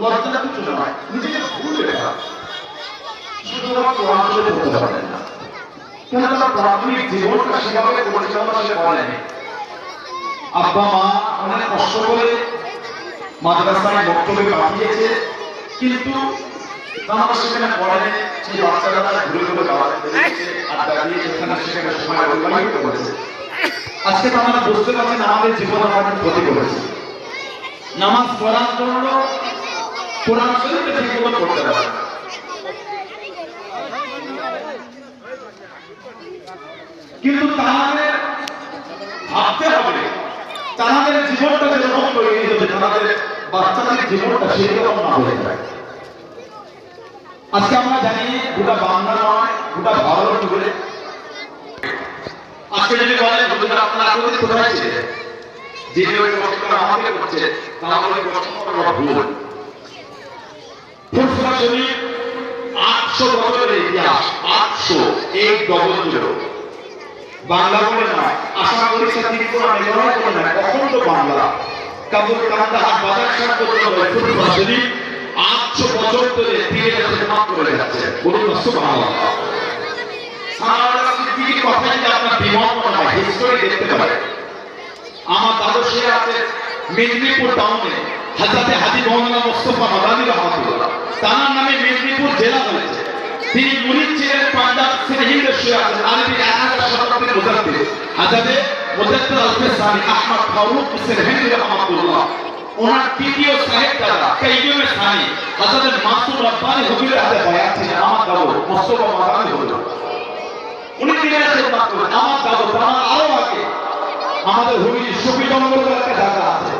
লজ্জা কিছু নয় নিজেকে ভুল লেখা শুধুমাত্র শরীফ পড়তে পারেন না। কেন প্রাথমিক জীবনটা সেভাবে পরিচালনা সে করেনি আব্বা, মা, অনেক কষ্ট করে মাদ্রাসায় পাঠিয়েছে। কিন্তু তারা সেখানে পড়েনি সেই বাচ্চারা ঘুরে ঘুরে আড্ডা দিয়ে সেখানে সেখানে সময় অতিবাহিত করেছে। আজকে আমরা বুঝতে পারছি না আমাদের জীবন আমাদের ক্ষতি করেছে। নামাজ পড়ার জন্য কোরআন শরীফে ঠিক মতো করতে পারে কিন্তু তাদের ভাবতে হবে তাদের জীবনটা যেরকম তৈরি হবে তাদের বাচ্চাদের জীবনটা সেরকম না হয়ে যায় আজকে আমরা জানি গোটা বাংলা নয়, গোটা ভারত জুড়ে। আজকে যদি বলেন আপনার আকৃতি কোথায় ছিল যে আমাকে করছে তাহলে ওই প্রশ্নটা ভুল আটশো বাংলা বলে আশা মেঘালয় বলে। বাজার সাত পর্যন্ত ফুরফুরা শরীফ আটশো বছর ধরে তীরে খেদমত করে যাচ্ছে। বলুন না সুবহানাল্লাহ। সাহাবারা সিদ্দিকীর কথা যদি আপনার আমার দাদু সে আছে মেদিনীপুর টাউনে হাজাতে হাজি মৌলানা মোস্তফা মাদানী রহমাতুল্লাহ তার নামে মেদিনীপুর জেলা হয়েছে তিনি মুরিদ ছিলেন পাঞ্জাব সিরহিন্দে শুয়ে আছেন আরবি একাদশ মুজাদ্দিদ আলফে সানি আহমদ ফারুক রহমাতুল্লাহ। ওনার তৃতীয় সাহেব দাদা রব্বানি হাতে আমার দাদু মোস্তফা মাদানী উনি দিনের আমার দাদু তার আরও আগে আমাদের হুগলি জায়গা আছে।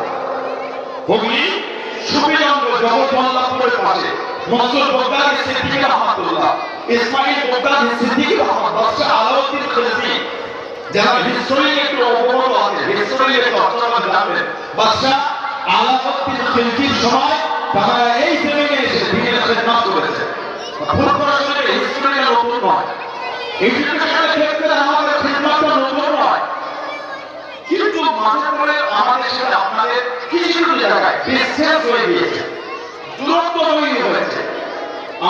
হুগলি সুবিজঙ্গল জগৎবল্লভপুরের পাশে। মনসুর বগদাদি সিদ্দিকী রহমাতুল্লাহ ইসমাইল বগদাদি সিদ্দিকী রহমত বাদশাহ আলাউদ্দিন খিলজি। যারা হিস্টোরি একটু অবগত আছে, হিস্টোরি একটু অর্থনগর জানবেন বাদশাহ আলাউদ্দিন খিলজির সময় তারা এই জমিনে এসে দিনের খেদমত করেছে। ফুরফুরা শরীফের হিস্টোরিটা নতুন নয়। এডুকেশনের ক্ষেত্রে আমাদের খেদমতটা নতুন নয়। কিন্তু মাঝে পরে আমাদের সাথে আপনাদের কিছু কিছু জায়গায় বিচ্ছেদ হয়ে গিয়েছে। দূরত্ব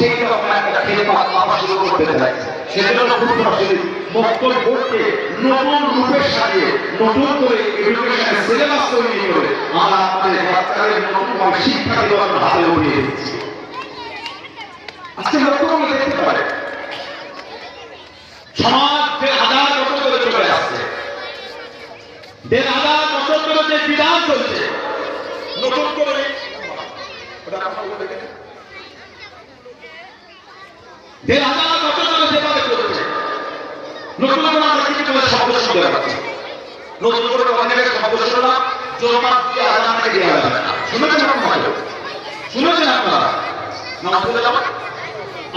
সেই রকম একটা খেদমত আবার শুরু করতে চাই সেজন্য শরীফ বক্তব্য করতে, নতুন রূপে সাজিয়ে নতুন করে এডুকেশনের সিলেবাস তৈরি করে আমরা আমাদের বাচ্চাদের নতুনভাবে শিক্ষা দেওয়ার হাতে উঠিয়ে দিচ্ছি। আজকে লক্ষ্য করে দেখতে পারে সমাজ হাজার বছর ধরে চলে আসছে। দেড় হাজার বছর ধরে যে বিধান চলছে, নতুন করে ওটা আপনার। দেড় হাজার বছর ধরে চলছে। নতুন করে আমরা কিছু করে শব্দ শুনতে পাচ্ছি। নতুন করে শুনলাম। জোরমাত দিয়ে আজানকে দেওয়া যাবে না। শুনেছেন আপনারা? শুনেছেন আপনারা? না শুনে যাবেন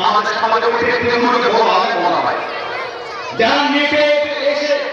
আমাদের সমাজে উঠে তৃণমূলকে বড় আলেম বলা হয়। যারা নেটে এসে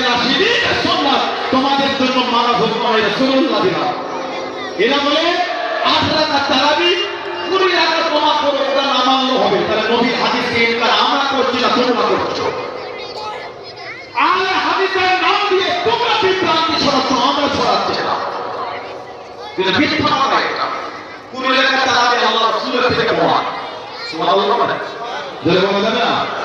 রাশিদিনের সুন্নাত তোমাদের জন্য হোক নয় রাসূলুল্লাহ দিনা এরা বলে, আট তারাবি কুড়ি রাকাত তোমার করে ওটা না মানলেও হবে। তাহলে নবীর হাদিসকে ইনকার আমরা করছি না, তোমরা করছ। আলে হাদিসের নাম দিয়ে তোমরা বিভ্রান্তি ছড়াচ্ছ, আমরা ছড়াচ্ছি না। কিন্তু মিথ্যা কথা এটা। কুড়ি রাকাত তারাবি আল্লাহ রাসূলের থেকে মহান। সুবহানাল্লাহ জোরে বলা যাবে না।